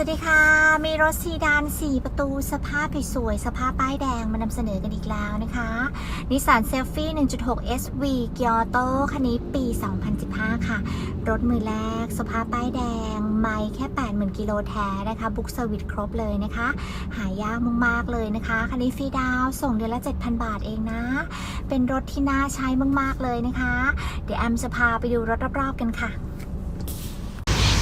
สวัสดีค่ะ มีรถซีดาน4 ประตู สภาพสวยๆสภาพป้ายแดงมานำเสนอกันอีกแล้วนะคะนิสสันเซลฟี่1.6 SV เกียร์โตคันนี้ปี 2015 ค่ะ รถมือแรก สภาพป้ายแดง ไม่แค่ 80,000 กิโลแท้นะคะ บุ๊กเซอร์วิสครบเลยนะคะ หายากมากๆเลยนะคะ คันนี้ฟรีดาวส่งเดือนละ 7,000 บาทเองนะ เป็นรถที่น่าใช้มากๆเลยนะคะ เดี๋ยวแอมจะพาไปดูรถรอบๆกันค่ะ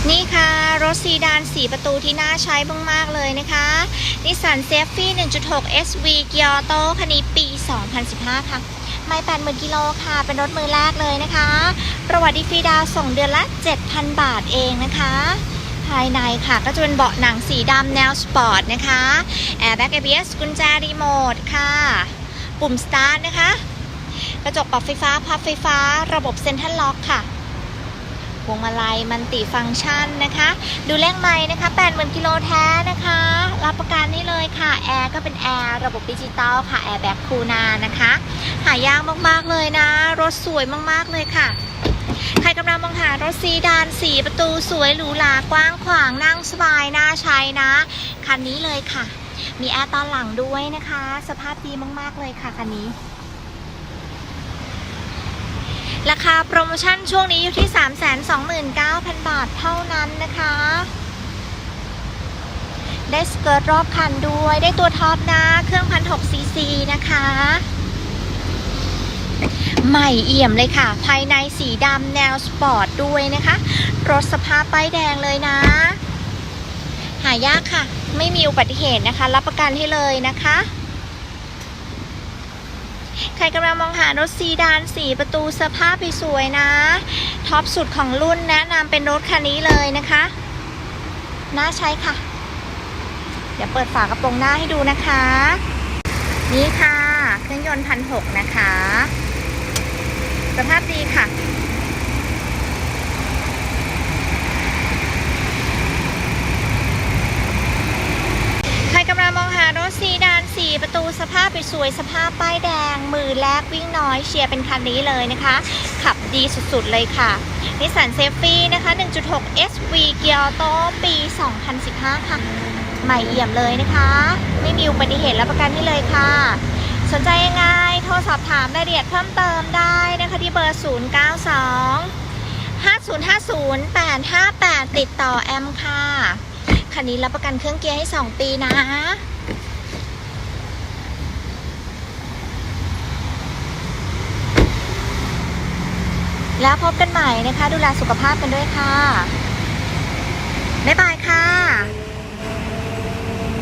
นี่ค่ะ รถซีดาน 4 ประตูที่น่าใช้มาก ๆ เลยนะคะนิสสันเซฟฟี่ 1.6 SV เกียร์โตคันนี้ปี 2015 ค่ะ ไม่80,000กิโลค่ะ เป็นรถมือแรกเลยนะคะ ประวัติฟรีดาวส่งเดือนละ 7,000 บาทเองนะคะ ภายในค่ะก็จะเป็นเบาะหนังสีดำแนวสปอร์ตนะคะแอร์แบ็ก ABS กุญแจรีโมทค่ะ ปุ่มสตาร์ทนะคะ กระจกปรับไฟฟ้าพับไฟฟ้า ระบบเซ็นทรัลล็อกค่ะ พวงมาลัยมันติฟังก์ชันนะคะ ดูเลขไม้นะคะ 80,000กิโลแท้นะคะ รับประกันนี่เลยค่ะ แอร์ก็เป็นแอร์ระบบดิจิตอลค่ะ แอร์แบ็กคูนานะคะ หายากมากๆเลยนะ รถสวยมากๆเลยค่ะ ใครกำลังมองหารถซีดาน4ประตูสวยหรูหรากว้างขวางนั่งสบายน่าใช้นะ คันนี้เลยค่ะ มีแอร์ตอนหลังด้วยนะคะ สภาพดีมากๆเลยค่ะคันนี้ ราคาโปรโมชั่นช่วงนี้อยู่ที่ 329,000 บาทเท่านั้นนะคะ ได้สเกิร์ตรอบคันด้วย ได้ตัวท็อปนะ เครื่องพันหกซีซีนะคะ ใหม่เอี่ยมเลยค่ะ ภายในสีดำแนวสปอร์ตด้วยนะคะ รถสภาพป้ายแดงเลยนะ หายากค่ะ ไม่มีอุบัติเหตุนะคะ รับประกันให้เลยนะคะ ใครกำลังมองหารถซีดานสี่ประตูสภาพสวยนะ ท็อปสุดของรุ่นแนะนำเป็นรถคันนี้เลยนะคะ น่าใช้ค่ะ เดี๋ยวเปิดฝากระโปรงหน้าให้ดูนะคะ นี่ค่ะ เครื่องยนต์พันหกนะคะ สภาพดีค่ะ ใครกำลังมองหารถซีดาน 4 ประตูส ภาพสวยๆสภาพป้ายแดง มือแรกวิ่งน้อยเชียร์เป็นคันนี้เลยนะคะ ขับดีสุดๆเลยค่ะนิสสันเซฟฟี่นะคะ 1.6 SV เกียร์โตปี 2015 ค่ะ ใหม่เอี่ยมเลยนะคะ ไม่มีอุบัติเหตุรับประกันให้เลยค่ะ สนใจยังไง โทรสอบถามรายละเอียดเพิ่มเติมได้นะคะที่เบอร์ 092 5050 858ติดต่อแอมค่ะ คันนี้รับประกันเครื่องเกียร์ให้ 2 ปีนะ แล้วพบกันใหม่นะคะ ดูแลสุขภาพกันด้วยค่ะ บ๊ายบายค่ะ